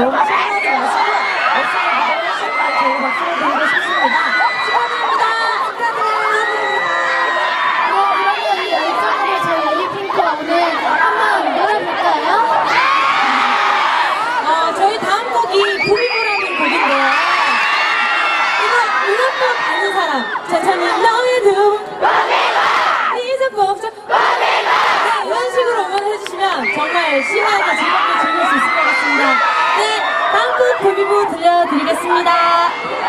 Então... 들려드리겠습니다.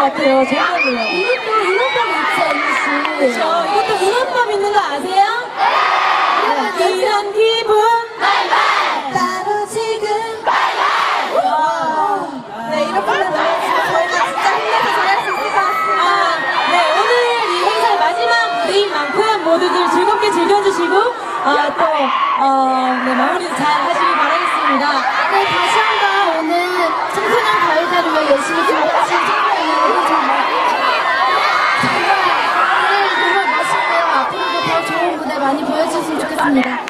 같아요. 정말로요. 이것도 문어밥 있지, 이것이. 그렇죠. 이것도 문어밥 있는 거 아세요? 네. 이런 기분. 바이바이. 따로 지금. 바이바이. 와. 네, 이렇게 하면 저희가 진짜 힘내서 잘할 수 있을 것 같습니다. 아, 네, 오늘 이 행사의 마지막 무대인 만큼 모두들 즐겁게 즐겨주시고, 어, 또, 어, 네, 마무리도 잘 하시길 바라겠습니다. 네, 다시 한 번 오늘 청소년 가해자를 위해 열심히 준비하신 청소년 오늘 정말 맛있고요. 앞으로도 더 좋은 무대 많이 보여주셨으면 좋겠습니다.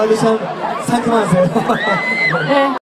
관리 참 상큼하세요. 네.